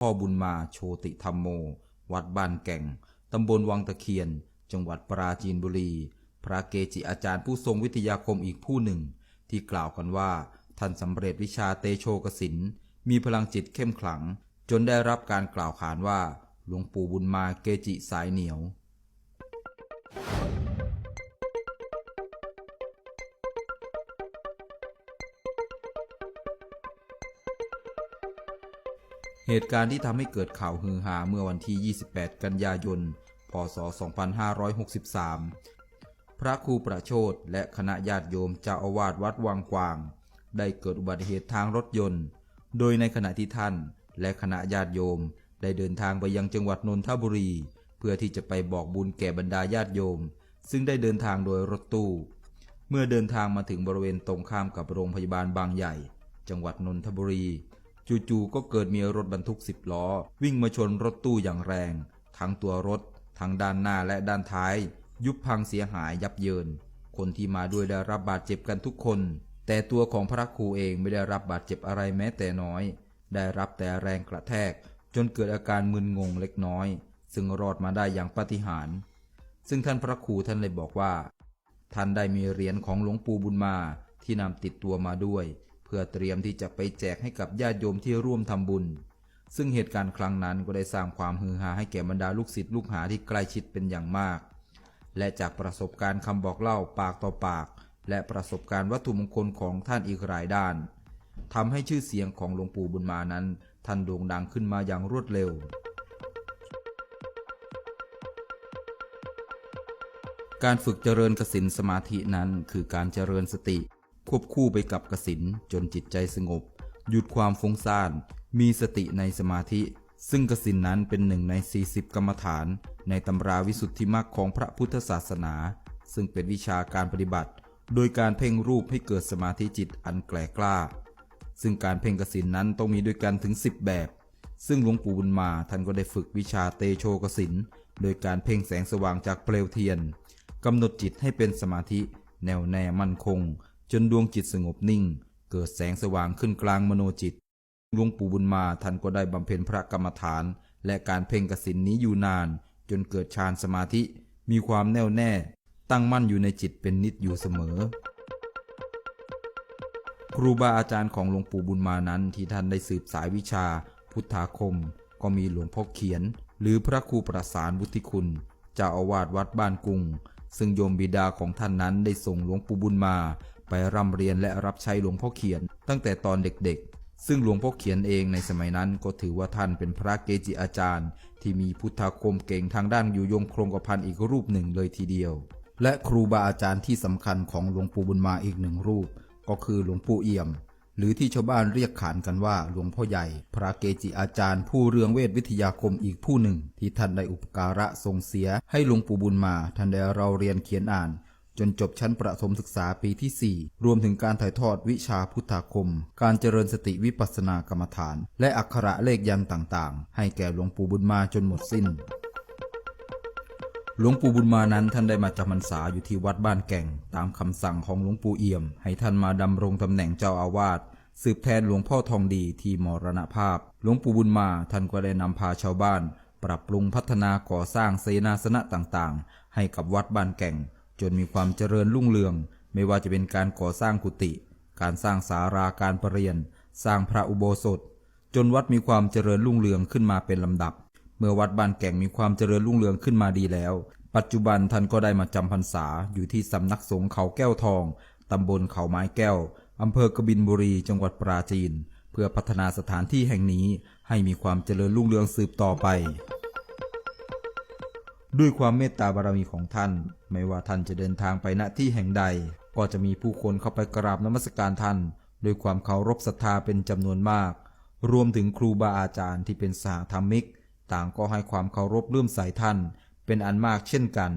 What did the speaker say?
พ่อบุญมาโชติธรรมโม วัดบ้านแก่ง ตำบลวังตะเคียน จังหวัดปราจีนบุรี พระเกจิอาจารย์ผู้ทรงวิทยาคมอีกผู้หนึ่ง ที่กล่าวกันว่า ท่านสำเร็จวิชาเตโชกสิน มีพลังจิตเข้มขลัง จนได้รับการกล่าวขานว่า หลวงปู่บุญมาเกจิสายเหนียว เหตุการณ์ที่ทำให้เกิดข่าวฮือฮาเมื่อวันที่ 28 กันยายน พศ 2563 พระครูประโชดและคณะญาติโยมเจ้าอาวาสวัดวังกวาง ได้เกิดอุบัติเหตุทางรถยนต์ โดยในขณะที่ท่าน และคณะญาติโยม ได้เดินทางไปยังจังหวัดนนทบุรี เพื่อที่จะไปบอกบุญแก่บรรดาญาติโยม ซึ่งได้เดินทางโดยรถตู้ เมื่อเดินทางมาถึงบริเวณตรงข้ามกับโรงพยาบาลบางใหญ่ จังหวัดนนทบุรี จู่ๆก็เกิดมีรถบรรทุกสิบล้อ วิ่งมาชนรถตู้อย่างแรง ทั้งตัวรถ ทั้งด้านหน้าและด้านท้าย ยุบพังเสียหายยับเยิน คนที่มาด้วยได้รับบาดเจ็บกันทุกคน แต่ตัวของพระครูเองไม่ได้รับบาดเจ็บอะไรแม้แต่น้อย ได้รับแต่แรงกระแทก จนเกิดอาการมึนงงเล็กน้อย ซึ่งรอดมาได้อย่างปาฏิหาริย์ซึ่งท่านพระครูท่านเลยบอกว่า ท่านได้มีเหรียญของหลวงปู่บุญมาที่นำติดตัวมาด้วย เพื่อเตรียมที่จะไปแจกให้กับญาติโยมที่ร่วมทำบุญ ซึ่งเหตุการณ์ครั้งนั้นก็ได้สร้างความฮือฮาให้แก่บรรดาลูกศิษย์ลูกหาที่ใกล้ชิดเป็นอย่างมาก และจากประสบการณ์คำบอกเล่าปากต่อปาก และประสบการณ์วัตถุมงคลของท่านอีกหลายด้านทำให้ชื่อเสียงของหลวงปู่บุญมานั้น ท่านโด่งดังขึ้นมาอย่างรวดเร็วการฝึกเจริญกสินสมาธินั้นคือการเจริญสติ ควบคู่ไปกับกสินจนจิตใจสงบ หยุดความฟุ้งซ่าน มีสติในสมาธิ ซึ่งกสินนั้นเป็นหนึ่งใน 40 กรรมฐาน ในตำราวิสุทธิมรรคของพระพุทธศาสนา ซึ่งเป็นวิชาการปฏิบัติ โดยการเพ่งรูปให้เกิดสมาธิจิตอันแกล่กล้า ซึ่งการเพ่งกสินนั้นต้องมีด้วยกันถึง 10 แบบ ซึ่งหลวงปู่บุญมาท่านก็ได้ฝึกวิชาเตโชกสินโดยการเพ่งแสงสว่างจากเปลวเทียนกำหนดจิตให้เป็นสมาธิ แน่วแน่มั่นคง จนดวงจิตสงบนิ่ง เกิดแสงสว่างขึ้นกลางมโนจิตหลวงปู่บุญมาท่านก็ได้บำเพ็ญพระกรรมฐาน และการเพ่งกสินนี้อยู่นาน จนเกิดฌานสมาธิ มีความแน่วแน่ ตั้งมั่นอยู่ในจิตเป็นนิจอยู่เสมอ ครูบาอาจารย์ของหลวงปู่บุญมานั้นที่ท่านได้สืบสายวิชา พุทธาคม ก็มีหลวงพ่อเขียน หรือพระครูประสานวุฒิคุณเจ้าอาวาสวัดบ้านกุงซึ่งโยมบิดาของท่านนั้นได้ส่งหลวงปู่บุญมา ไปร่ำเรียนและรับใช้หลวงพ่อเขียน ตั้งแต่ตอนเด็กๆ ซึ่งหลวงพ่อเขียนเองในสมัยนั้นก็ถือว่าท่านเป็นพระเกจิอาจารย์ ที่มีพุทธาคมเก่งทางด้านอยู่ยงโครงกระพันอีกรูปหนึ่งเลยทีเดียว และครูบาอาจารย์ที่สำคัญของหลวงปู่บุญมาอีกหนึ่งรูป ก็คือหลวงปู่เอี่ยม หรือที่ชาวบ้านเรียกขานกันว่าหลวงพ่อใหญ่ พระเกจิอาจารย์ ผู้เรืองเวทวิทยาคมอีกผู้หนึ่ง ที่ท่านได้อุปการะทรงเสียให้หลวงปู่บุญมาท่านได้เราเรียนเขียนอ่าน จนจบชั้นประถมศึกษาปีที่ 4 รวมถึงการถ่ายทอดวิชาพุทธาคม การเจริญสติวิปัสสนากรรมฐาน และอักขระเลขยันต์ต่างๆ ให้แก่หลวงปู่บุญมาจนหมดสิ้น หลวงปู่บุญมานั้นท่านได้มาจำพรรษาอยู่ที่วัดบ้านแก่ง ตามคำสั่งของหลวงปู่เอี่ยม ให้ท่านมาดำรงตำแหน่งเจ้าอาวาสสืบแทนหลวงพ่อทองดีที่มรณภาพ หลวงปู่บุญมาท่านก็ได้นำพาชาวบ้าน ปรับปรุงพัฒนาก่อสร้างเสนาสนะต่างๆ ให้กับวัดบ้านแก่ง จนมีความเจริญรุ่งเรือง ไม่ว่าจะเป็นการก่อสร้างกุฏิการสร้างศาลาการประเรียน สร้างพระอุโบสถ จนวัดมีความเจริญรุ่งเรืองขึ้นมาเป็นลำดับ เมื่อวัดบ้านแก่งมีความเจริญรุ่งเรืองขึ้นมาดีแล้ว ปัจจุบันท่านก็ได้มาจำพรรษาอยู่ที่สำนักสงฆ์เขาแก้วทองตำบลเขาไม้แก้วอำเภอกบินบุรีจังหวัดปราจีน เพื่อพัฒนาสถานที่แห่งนี้ให้มีความเจริญรุ่งเรืองสืบต่อไป ด้วยความเมตตาบารมีของท่าน ไม่ว่าท่านจะเดินทางไปณที่แห่งใด ก็จะมีผู้คนเข้าไปกราบนมัสการท่านด้วยความเคารพศรัทธาเป็นจำนวนมาก รวมถึงครูบาอาจารย์ที่เป็นสหธรรมิก ต่างก็ให้ความเคารพเลื่อมใสท่าน เป็นอันมากเช่นกัน